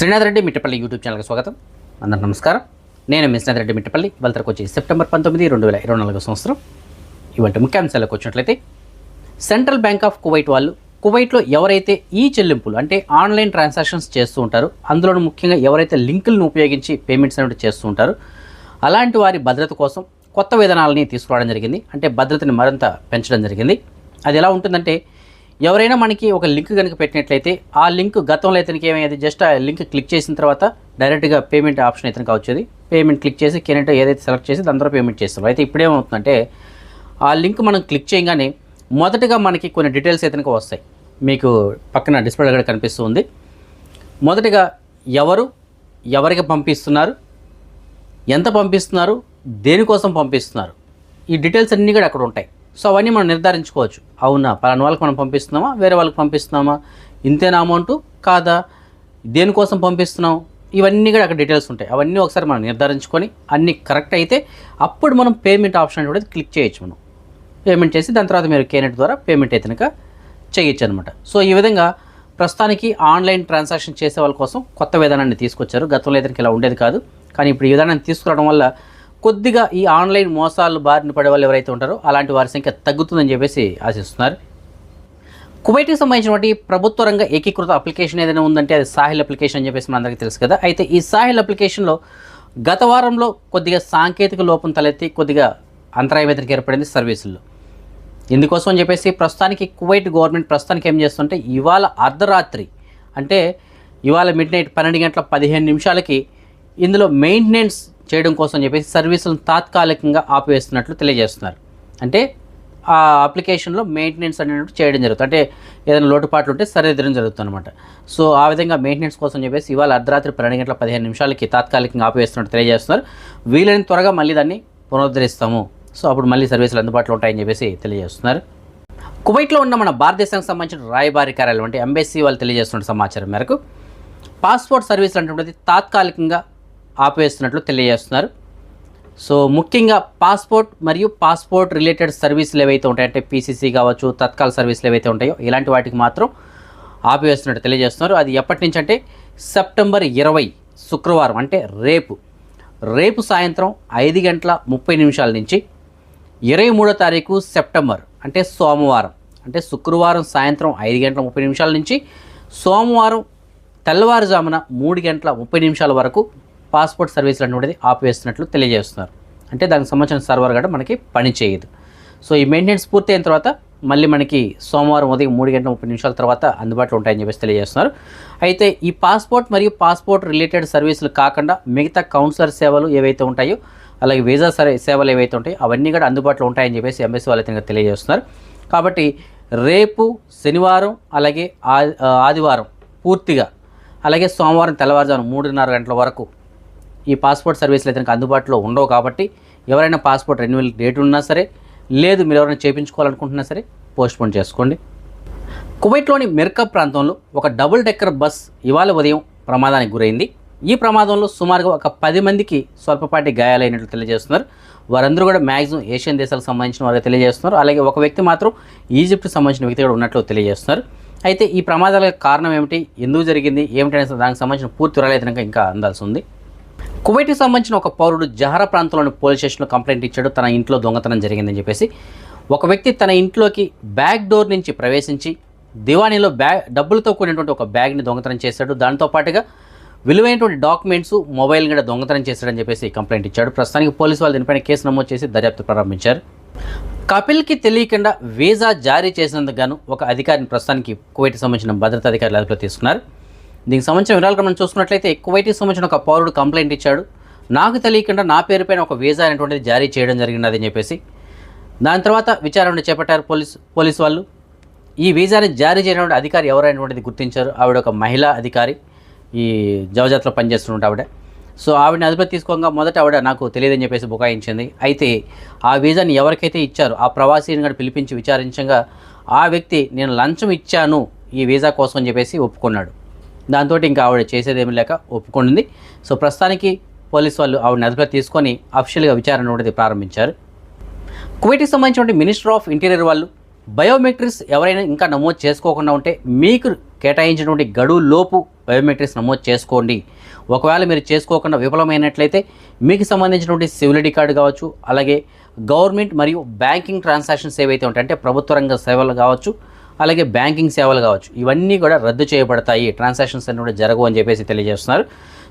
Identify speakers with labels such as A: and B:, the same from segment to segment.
A: Srinath Reddy Mittapalli YouTube ఛానల్కి స్వాగతం. అందరికి నమస్కారం. నేను మీ రెడ్డి మిట్టపల్లి. ఇవాళకి వచ్చి సెప్టెంబర్ పంతొమ్మిది రెండు వేల ఇరవై నాలుగో సంవత్సరం. ఇవాళ ముఖ్యాంశాలకు వచ్చినట్లయితే సెంట్రల్ బ్యాంక్ ఆఫ్ కువైట్ వాళ్ళు కువైట్లో ఎవరైతే ఈ చెల్లింపులు అంటే ఆన్లైన్ ట్రాన్సాక్షన్స్ చేస్తూ ఉంటారో అందులోనూ ముఖ్యంగా ఎవరైతే లింకులను ఉపయోగించి పేమెంట్స్ అనేవి చేస్తూ ఉంటారు అలాంటి వారి భద్రత కోసం కొత్త విధానాలని తీసుకురావడం జరిగింది. అంటే భద్రతని మరింత పెంచడం జరిగింది. అది ఎలా ఉంటుందంటే ఎవరైనా మనకి ఒక లింక్ కనుక పెట్టినట్లయితే ఆ లింక్ గతంలో ఇతనికి ఏమైంది? జస్ట్ ఆ లింక్ క్లిక్ చేసిన తర్వాత డైరెక్ట్గా పేమెంట్ ఆప్షన్ ఇతనికి వచ్చేది. పేమెంట్ క్లిక్ చేసి కెనెట్ ఏదైతే సెలెక్ట్ చేసి దాని ద్వారా పేమెంట్ చేస్తారు. అయితే ఇప్పుడేమవుతుందంటే ఆ లింక్ మనం క్లిక్ చేయగానే మొదటగా మనకి కొన్ని డీటెయిల్స్ ఇతనికి వస్తాయి. మీకు పక్కన డిస్ప్లే కూడా కనిపిస్తుంది. మొదటగా ఎవరు ఎవరికి పంపిస్తున్నారు ఎంత పంపిస్తున్నారు దేనికోసం పంపిస్తున్నారు? ఈ డీటెయిల్స్ అన్నీ కూడా అక్కడ ఉంటాయి. సో అవన్నీ మనం నిర్ధారించుకోవచ్చు. అవునా? పలానా వాళ్ళకి మనం పంపిస్తున్నామా? వేరే వాళ్ళకి పంపిస్తున్నామా? ఇంతేనా అమౌంట్? కాదా? దేనికోసం పంపిస్తున్నాం ఇవన్నీ కూడా అక్కడ డీటెయిల్స్ ఉంటాయి. అవన్నీ ఒకసారి మనం నిర్ధారించుకొని అన్నీ కరెక్ట్ అయితే అప్పుడు మనం పేమెంట్ ఆప్షన్ కూడా క్లిక్ చేయొచ్చు మనం. పేమెంట్ చేసి దాని తర్వాత మీరు కేనెట్ ద్వారా పేమెంట్ అయితే కనుక చేయొచ్చు అనమాట సో ఈ విధంగా ప్రస్తుతానికి ఆన్లైన్ ట్రాన్సాక్షన్ చేసే వాళ్ళ కోసం కొత్త విధానాన్ని తీసుకొచ్చారు. గతంలో ఇతనికి ఇలా ఉండేది కాదు. కానీ ఇప్పుడు ఈ విధానాన్ని తీసుకురావడం వల్ల కొద్దిగా ఈ ఆన్లైన్ మోసాలు బారిన పడే వాళ్ళు ఎవరైతే ఉంటారో అలాంటి వారి సంఖ్య తగ్గుతుందని చెప్పేసి ఆశిస్తున్నారు. కువైట్కి సంబంధించినటువంటి ప్రభుత్వ రంగ ఏకీకృత అప్లికేషన్ ఏదైనా ఉందంటే అది సాహిల్ అప్లికేషన్ అని చెప్పేసి మనందరికీ తెలుసు కదా. అయితే ఈ సాహిల్ అప్లికేషన్లో గత వారంలో కొద్దిగా సాంకేతిక లోపం తలెత్తి కొద్దిగా అంతరాయం ఎదురుకి ఏర్పడింది సర్వీసుల్లో. ఇందుకోసం అని చెప్పేసి ప్రస్తుతానికి కువైట్ గవర్నమెంట్ ప్రస్తుతానికి ఏం చేస్తుంటే ఇవాళ అర్ధరాత్రి అంటే ఇవాళ మిడ్ నైట్ పన్నెండు గంటల పదిహేను నిమిషాలకి ఇందులో మెయింటెనెన్స్ చేయడం కోసం చెప్పేసి సర్వీసులను తాత్కాలికంగా ఆపివేస్తున్నట్లు తెలియజేస్తున్నారు. అంటే ఆ అప్లికేషన్లో మెయింటెనెన్స్ అనేటువంటి చేయడం జరుగుతుంది. అంటే ఏదైనా లోటుపాట్లు ఉంటే సరిదిద్దడం జరుగుతుంది అనమాట సో ఆ విధంగా మెయింటెనెన్స్ కోసం చెప్పేసి ఇవాళ అర్ధరాత్రి పన్నెండు గంటల పదిహేను నిమిషాలకి తాత్కాలికంగా ఆపివేస్తున్నట్టు తెలియజేస్తున్నారు. వీలైన త్వరగా మళ్ళీ దాన్ని పునరుద్ధరిస్తాము. సో అప్పుడు మళ్ళీ సర్వీసులు అందుబాటులో ఉంటాయని చెప్పేసి తెలియజేస్తున్నారు. కువైట్లో ఉన్న మన భారతదేశానికి సంబంధించిన రాయబారి కార్యాలయం అంటే ఎంబెస్సీ వాళ్ళు తెలియజేస్తున్న సమాచారం మేరకు పాస్పోర్ట్ సర్వీసులు అంటే తాత్కాలికంగా ఆపివేస్తున్నట్లు తెలియజేస్తున్నారు. సో ముఖ్యంగా పాస్పోర్ట్ మరియు పాస్పోర్ట్ రిలేటెడ్ సర్వీసులు ఏవైతే ఉంటాయంటే పీసీసీ కావచ్చు తత్కాల సర్వీసులు ఏవైతే ఉంటాయో ఇలాంటి వాటికి మాత్రం ఆపివేస్తున్నట్టు తెలియజేస్తున్నారు. అది ఎప్పటి నుంచి అంటే సెప్టెంబర్ ఇరవై శుక్రవారం అంటే రేపు. రేపు సాయంత్రం ఐదు గంటల ముప్పై నిమిషాల నుంచి ఇరవై మూడో తారీఖు సెప్టెంబర్ అంటే సోమవారం అంటే శుక్రవారం సాయంత్రం ఐదు గంటల ముప్పై నిమిషాల నుంచి సోమవారం తెల్లవారుజామున మూడు గంటల ముప్పై నిమిషాల వరకు పాస్పోర్ట్ సర్వీసులు అనేటువంటిది ఆపివేస్తున్నట్లు తెలియజేస్తున్నారు. అంటే దానికి సంబంధించిన సర్వర్ కూడా మనకి పని చేయదు. సో ఈ మెయింటెనెన్స్ పూర్తి అయిన తర్వాత మళ్ళీ మనకి సోమవారం ఉదయం మూడు గంటల ముప్పై నిమిషాల తర్వాత అందుబాటులో ఉంటాయని చెప్పేసి తెలియజేస్తున్నారు. అయితే ఈ పాస్పోర్ట్ మరియు పాస్పోర్ట్ రిలేటెడ్ సర్వీసులు కాకుండా మిగతా కౌన్సిలర్ సేవలు ఏవైతే ఉంటాయో అలాగే వీసా సరే సేవలు ఏవైతే ఉంటాయో అవన్నీ కూడా అందుబాటులో ఉంటాయని చెప్పేసి ఎంబెస్సీ వాళ్ళు అయితే తెలియజేస్తున్నారు. కాబట్టి రేపు శనివారం అలాగే ఆ- ఆదివారం పూర్తిగా అలాగే సోమవారం తెల్లవారుజాము మూడున్నర గంటల వరకు ఈ పాస్పోర్ట్ సర్వీసులు అయితే అందుబాటులో ఉండవు కాబట్టి ఎవరైనా పాస్పోర్ట్ రెన్యువల్ డేట్ ఉన్నా సరే లేదు మీరు ఎవరైనా చేయించుకోవాలనుకుంటున్నా సరే పోస్ట్పోన్ చేసుకోండి. కువైట్లోని మెర్కా ప్రాంతంలో ఒక డబుల్ డెక్కర్ బస్ ఇవాళ ఉదయం ప్రమాదానికి గురైంది. ఈ ప్రమాదంలో సుమారుగా ఒక పది మందికి స్వల్పపాటి గాయాలైనట్లు తెలియజేస్తున్నారు. వారందరూ కూడా మ్యాక్సిమం ఏషియన్ దేశాలకు సంబంధించిన వారు తెలియజేస్తున్నారు. అలాగే ఒక వ్యక్తి మాత్రం ఈజిప్ట్కి సంబంధించిన వ్యక్తి కూడా ఉన్నట్లు తెలియజేస్తున్నారు. అయితే ఈ ప్రమాదాలకు కారణం ఏమిటి? ఎందుకు జరిగింది? ఏమిటనే దానికి సంబంధించిన పూర్తి వివరాలు ఇంకా అందాల్సి ఉంది. కువైట్కి సంబంధించిన ఒక పౌరుడు జహరా ప్రాంతంలోని పోలీస్ స్టేషన్లో కంప్లైంట్ ఇచ్చాడు. తన ఇంట్లో దొంగతనం జరిగిందని చెప్పేసి ఒక వ్యక్తి తన ఇంట్లోకి బ్యాక్ డోర్ నుంచి ప్రవేశించి దివాణిలో బ్యాగ్ డబ్బులతో కూడినటువంటి ఒక బ్యాగ్ని దొంగతనం చేశాడు. దాంతో పాటుగా విలువైనటువంటి డాక్యుమెంట్స్ మొబైల్ కూడా దొంగతనం చేశాడని చెప్పేసి కంప్లైంట్ ఇచ్చాడు. ప్రస్తుతానికి పోలీసు వాళ్ళు దీనిపైన కేసు నమోదు చేసి దర్యాప్తు ప్రారంభించారు. కపిల్కి తెలియకుండా వీసా జారీ చేసినందుకు గాను ఒక అధికారిని ప్రస్తుతానికి కువైట్కి సంబంధించిన భద్రతా అధికారులు అదుపులో తీసుకున్నారు. దీనికి సంబంధించిన వివరాలు మనం చూసుకున్నట్లయితే కువైట్కి సంబంధించిన ఒక పౌరుడు కంప్లైంట్ ఇచ్చాడు. నాకు తెలియకుండా నా పేరుపైన ఒక వీసా అనేటువంటిది జారీ చేయడం జరిగినది అని చెప్పేసి. దాని తర్వాత విచారణ చేపట్టారు పోలీస్ పోలీస్ వాళ్ళు. ఈ వీసాని జారీ చేయడం అధికారి ఎవరైనటువంటిది గుర్తించారు. ఆవిడ ఒక మహిళా అధికారి. ఈ జవజాత్లో పనిచేస్తున్నట్టు ఆవిడ. సో ఆవిడని అదుపులో తీసుకోగా మొదట ఆవిడ నాకు తెలియదని చెప్పేసి బుకాయించింది. అయితే ఆ వీసాని ఎవరికైతే ఇచ్చారో ఆ ప్రవాసీని కూడా పిలిపించి విచారించగా ఆ వ్యక్తి నేను లంచం ఇచ్చాను ఈ వీసా కోసం అని చెప్పేసి ఒప్పుకున్నాడు. దాంతో ఇంకా ఆవిడ చేసేదేమీ లేక ఒప్పుకుంది సో ప్రస్తుతానికి పోలీసు వాళ్ళు ఆవిడని అదుపులో తీసుకొని అఫీషియల్గా విచారణ అనేది ప్రారంభించారు. కువైట్కి సంబంధించినటువంటి మినిస్టర్ ఆఫ్ ఇంటీరియర్ వాళ్ళు బయోమెట్రిక్స్ ఎవరైనా ఇంకా నమోదు చేసుకోకుండా ఉంటే మీకు కేటాయించినటువంటి గడువు లోపు బయోమెట్రిక్స్ నమోదు చేసుకోండి. ఒకవేళ మీరు చేసుకోకుండా విఫలమైనట్లయితే మీకు సంబంధించినటువంటి సివిల్ కార్డు కావచ్చు అలాగే గవర్నమెంట్ మరియు బ్యాంకింగ్ ట్రాన్సాక్షన్స్ ఏవైతే ఉంటాయి అంటే ప్రభుత్వ రంగ సేవలు కావచ్చు అలాగే బ్యాంకింగ్ సేవలు కావచ్చు. ఇవన్నీ కూడా రద్దు చేయబడతాయి. ట్రాన్సాక్షన్స్ అన్ని కూడా జరగవు అని చెప్పేసి తెలియజేస్తున్నారు.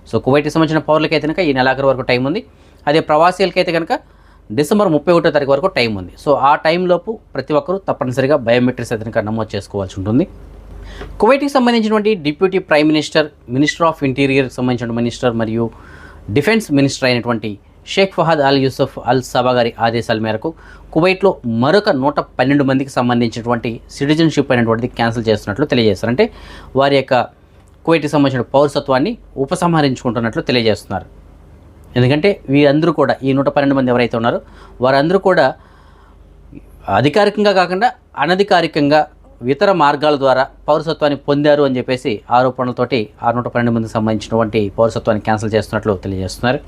A: సో కువైట్కి సంబంధించిన పౌరులకైతే కనుక ఈ నెలాఖరు వరకు టైం ఉంది. అదే ప్రవాసీలకైతే కనుక డిసెంబర్ ముప్పై ఒకటో తారీఖు వరకు టైం ఉంది. సో ఆ టైంలోపు ప్రతి ఒక్కరూ తప్పనిసరిగా బయోమెట్రిక్స్ అయితే కనుక నమోదు చేసుకోవాల్సి ఉంటుంది. కువైట్కి సంబంధించినటువంటి deputy prime minister minister of ఇంటీరియర్కి సంబంధించిన మినిస్టర్ మరియు డిఫెన్స్ మినిస్టర్ అయినటువంటి షేక్ ఫహద్ అల్ యూసఫ్ అల్ సబా గారి ఆదేశాల మేరకు కువైట్లో మరొక నూట పన్నెండు మందికి సంబంధించినటువంటి సిటిజన్షిప్ అనేటువంటిది క్యాన్సిల్ చేస్తున్నట్లు తెలియజేస్తారు అంటే వారి యొక్క కువైట్కి సంబంధించిన పౌరసత్వాన్ని ఉపసంహరించుకుంటున్నట్లు తెలియజేస్తున్నారు. ఎందుకంటే వీరందరూ కూడా ఈ నూట పన్నెండు మంది ఎవరైతే ఉన్నారో వారందరూ కూడా అధికారికంగా కాకుండా అనధికారికంగా ఇతర మార్గాల ద్వారా పౌరసత్వాన్ని పొందారు అని చెప్పేసి ఆరోపణలతోటి ఆ నూట పన్నెండు మందికి సంబంధించినటువంటి పౌరసత్వాన్ని క్యాన్సిల్ చేస్తున్నట్లు తెలియజేస్తున్నారు.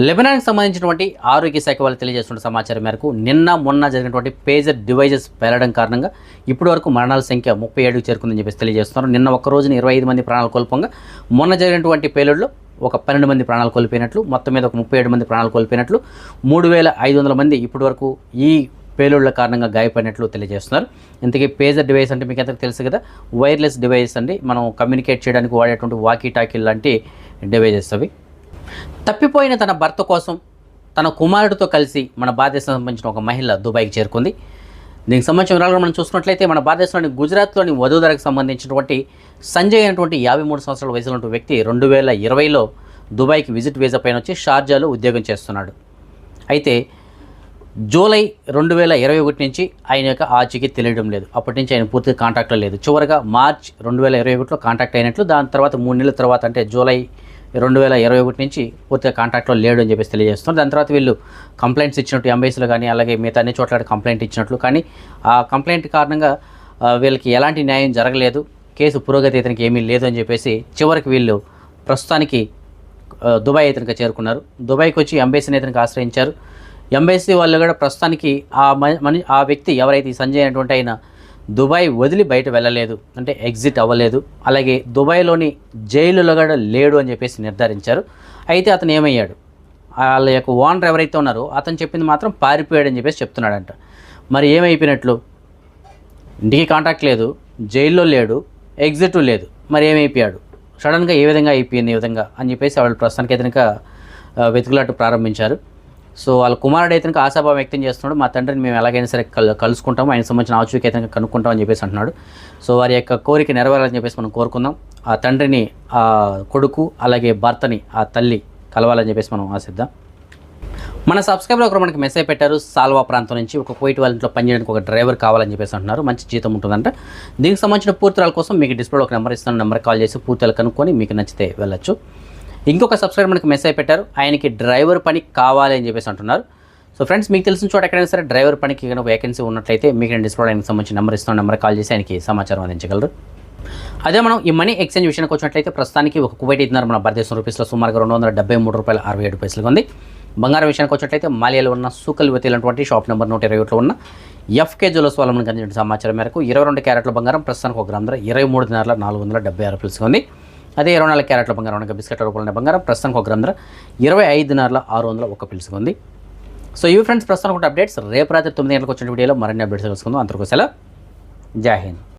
A: లెబనాన్కి సంబంధించినటువంటి ఆరోగ్య శాఖ వాళ్ళు తెలియజేస్తున్న సమాచారం మేరకు నిన్న మొన్న జరిగినటువంటి పేజర్ డివైజెస్ పేలడం కారణంగా ఇప్పటి వరకు మరణాల సంఖ్య ముప్పై ఏడుకు చేరుకుందని చెప్పేసి తెలియజేస్తున్నారు. నిన్న ఒక్క రోజున ఇరవై ఐదు మంది ప్రాణాలు కోల్పోగా మొన్న జరిగినటువంటి పేలుడులో ఒక పన్నెండు మంది ప్రాణాలు కోల్పోయినట్లు మొత్తం మీద ఒక ముప్పై ఏడు మంది ప్రాణాలు కోల్పోయినట్లు మూడు వేల ఐదు వందల మంది ఇప్పటి వరకు ఈ పేలుళ్ళ కారణంగా గాయపడినట్లు తెలియజేస్తున్నారు. ఇంతకీ పేజర్ డివైస్ అంటే మీకు ఎంత తెలుసు కదా? వైర్లెస్ డివైస్ అండి. మనం కమ్యూనికేట్ చేయడానికి వాడేటువంటి వాకీ టాకీ లాంటి డివైజెస్ అవి. తప్పిపోయిన తన భర్త కోసం తన కుమారుడితో కలిసి మన భారతదేశం సంబంధించిన ఒక మహిళ దుబాయ్కి చేరుకుంది. దీనికి సంబంధించిన వివరాలు మనం చూసుకున్నట్లయితే మన భారతదేశంలోని గుజరాత్లోని వధూధరకు సంబంధించినటువంటి సంజయ్ అనేటువంటి యాభై మూడు సంవత్సరాల వయసులో వ్యక్తి రెండు వేల ఇరవైలో దుబాయ్కి విజిట్ వీసా పైన వచ్చి షార్జాలో ఉద్యోగం చేస్తున్నాడు. అయితే జూలై రెండు వేల ఇరవై ఒకటి నుంచి ఆయన యొక్క ఆచూకీ తెలియడం లేదు. అప్పటి నుంచి ఆయన పూర్తిగా కాంటాక్ట్లో లేదు. చివరగా మార్చ్ రెండు వేల ఇరవై ఒకటిలో కాంటాక్ట్ అయినట్లు దాని తర్వాత మూడు నెలల తర్వాత అంటే జూలై రెండు వేల ఇరవై ఒకటి నుంచి పూర్తిగా కాంటాక్ట్లో లేడు అని చెప్పేసి తెలియజేస్తున్నారు. దాని తర్వాత వీళ్ళు కంప్లైంట్స్ ఇచ్చినట్టు ఎంబీసీలో కానీ అలాగే మిగతా అన్ని చోట్ల కంప్లైంట్ ఇచ్చినట్లు. కానీ ఆ కంప్లైంట్ కారణంగా వీళ్ళకి ఎలాంటి న్యాయం జరగలేదు. కేసు పురోగతి ఇతనికి ఏమీ లేదు అని చెప్పేసి చివరికి వీళ్ళు ప్రస్తుతానికి దుబాయ్ ఇతనికి చేరుకున్నారు. దుబాయ్కి వచ్చి ఎంబైసీని ఇతనికి ఆశ్రయించారు. ఎంబైసీ వాళ్ళు కూడా ప్రస్తుతానికి ఆ మని ఆ వ్యక్తి ఎవరైతే ఈ సంజయ్ అనేటువంటి ఆయన దుబాయ్ వదిలి బయట వెళ్ళలేదు అంటే ఎగ్జిట్ అవ్వలేదు. అలాగే దుబాయ్లోని జైలులో కూడా లేడు అని చెప్పేసి నిర్ధారించారు. అయితే అతను ఏమయ్యాడు? వాళ్ళ యొక్క ఓనర్ ఎవరైతే ఉన్నారో అతను చెప్పింది మాత్రం పారిపోయాడని చెప్పేసి చెప్తున్నాడంట. మరి ఏమైపోయినట్లు? ఇంటికి కాంటాక్ట్ లేదు జైల్లో లేడు ఎగ్జిట్ లేదు. మరి ఏమైపోయాడు? సడన్గా ఏ విధంగా అయిపోయింది ఈ విధంగా అని చెప్పేసి వాళ్ళు ప్రస్తుతానికి అయితే వెతుకులాట ప్రారంభించారు. సో వాళ్ళ కుమారుడు అయితే ఆశాభావం వ్యక్తం చేస్తున్నాడు. మా తండ్రిని మేము ఎలాగైనా సరే కల్ ఆయన సంబంధించిన ఆచూకీ అయితే కనుక్కుంటామని కనుక్కుంటాం అని చెప్పేసి అంటున్నాడు. సో వారి యొక్క కోరిక నెరవేరాలని చెప్పేసి మనం కోరుకుందాం. ఆ తండ్రిని ఆ కొడుకు అలాగే భర్తని ఆ తల్లి కలవాలని చెప్పేసి మనం ఆశిద్దాం. మన సబ్స్క్రైబర్ ఒకరు మనకి మెసేజ్ పెట్టారు సాల్వా ప్రాంతం నుంచి ఒక కోయిట్ వాళ్ళ ఇంట్లో పనిచేయడానికి ఒక డ్రైవర్ కావాలని చెప్పేసి అంటున్నారు. మంచి జీతం ఉంటుందంట. దీనికి సంబంధించిన పూర్తిరాల కోసం మీకు డిస్ప్లేలో ఒక నెంబర్ ఇస్తాను. నెంబర్ కాల్ చేసి పూర్తిలు కనుక్కొని మీకు నచ్చితే వెళ్ళొచ్చు. ఇంకొక సబ్స్క్రైబర్ మనకి మెసేజ్ పెట్టారు. ఆయనకి డ్రైవర్ పని కావాలి అని చెప్పేసి అంటున్నారు. సో ఫ్రెండ్స్ మీకు తెలిసిన చోట ఎక్కడైనా సరే డ్రైవర్ పనికి కనుక వేకెన్సీ ఉన్నట్లయితే మీకు నేను డిస్ప్లే ఆయనకి సంబంధించిన నెంబర్ ఇస్తాను నెంబర్ కాల్ చేసి ఆయనకి సమాచారం అందించగలరు. అదే మనం ఈ మనీ ఎక్స్చేంజ్ విషయానికి వచ్చినట్లయితే ప్రస్తుతానికి ఒక కువైట్ ఇద్దరు మన భారతదేశం రూపీస్లో సుమారుగా రెండు వందల డెబ్బై మూడు రూపాయల అరవై ఏడు పైసలుగా ఉంది. బంగారం విషయానికి వచ్చినట్లయితే మాలియాలో ఉన్న సూకల్ వెతిలాంటి షాప్ నెంబర్ నూట ఇరవై ఒకటిలో ఉన్న ఎఫ్కే జ్యువెలర్స్ వాళ్ళ మనకు అందించిన సమాచారం మేరకు ఇరవై రెండు క్యారెట్ల బంగారం ప్రస్తుతానికి ఒక గ్రామ ధర ఇరవై మూడు దినాల నాలుగు వందల డెబ్బై ఆరు పైసలుగా ఉంది. అదే ఇరవై నాలుగు క్యారెట్ల బంగారం అనగా బిస్కెట్ రూపంలో బంగారం. ప్రస్తుతానికి ఒక గ్రంథం ఇరవై ఐదు ఆరు వందల ఒక పిలుసుగా ఉంది. సో ఇవి ఫ్రెండ్స్ ప్రస్తుతానికి అప్డేట్స్ రేపు రాత్రి తొమ్మిది గంటలకు వచ్చిన వీడియోలో మరిన్ని అప్డేట్స్ తెలుసుకుందాం. అందరికీ సెలవు. జై హింద్.